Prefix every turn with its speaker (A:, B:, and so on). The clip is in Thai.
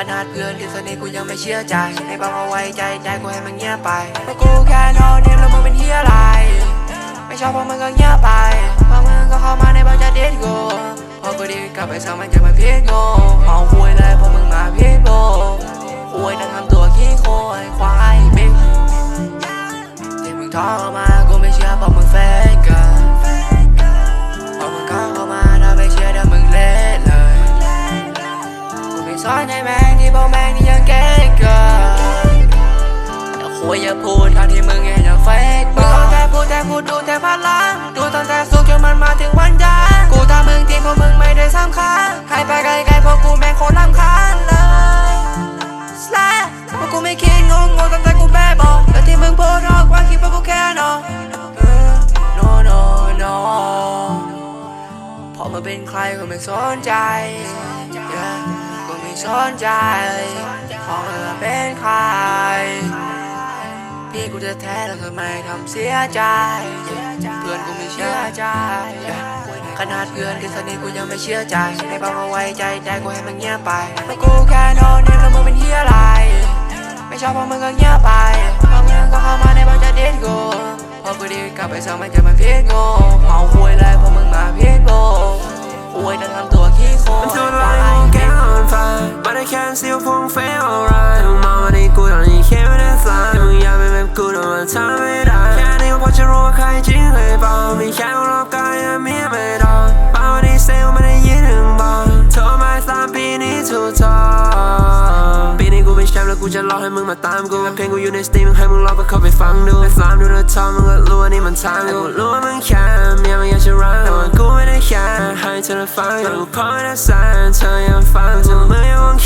A: ขนาดเพื่อนที่สนิทกูยังไม่เชื่อใจให้บอกเอาไว้ใจใจกูให้มันเงียบไปเพราะกูแค่นอนเนมแล้วมึงเป็นเฮียอะไร ไม่ชอบพวกมึงก็เงียบไปพอมึงก็เข้ามาในบ้านจะเด็ดกูพอกูดีกลับไปซ้ำมันจะมาพีดโง่เอาคุยเลยพอมึงมาพีดโบคุยนั่งทำตัวขี้โคยควายบิ๊กที่มึงท้อมากูไม่เชื่อเพราะมึงเฟกเกิน พูดดูแต่พลังดูตั้งแต่สุขจนมันมาถึงวันจันกูทำมึงที่พวกมึงไม่ได้สำคัญให้ไปไกลๆเพราะกูแม่งโคตรรำคาญเลยสแลพวกกูไม่คิดงงงตั้งแต่กูแบบบอกแต่ที่มึงพูดออกว่าคิดว่ากูแค่นอน no no no พอมาเป็นใครก็ไม่สนใจ yeah ก็ไม่สนใจพอมาเป็นใคร พี่กูจะแท้แล้วก็ไมทำเสียใจ เพื่อนกูไม่เชื่อใจ ขนาดเพื่อนที่สนิทกูยังไม่เชื่อใจให้บอกเอาไว้ใจใจกูให้มันเงียบไปเพราะกูแค่นอนเนมแล้วมึงเป็นเฮียอะไร ไม่ชอบพอมึงก็เงียบไปพอมึงก็เข้ามาในบ้านจะเด็ดกูพอกูดีกลับไปซ้ำมันจะมาพีดโง่เอาคุยเลยพอมึงมาพีดโบคุยนั่ทำตัวขี้โคตร
B: Until the light won't get on fire But I can't still phone fail alright กูจะรอให้มึงมาตามกูและเพลงกูอยู่ในสตรีมให้มึงรอไปเข้าไปฟังดูและสามดูนะทอมมึงก็รู้ว่านี่มันทางกูรู้ว่ามึงแค่เมียมึงอยากจะรักแต่ว่ากูไม่ได้แค่ให้เธอได้ฟังแต่กูพอได้สั่นเธอยังฟังเธอไม่ยัง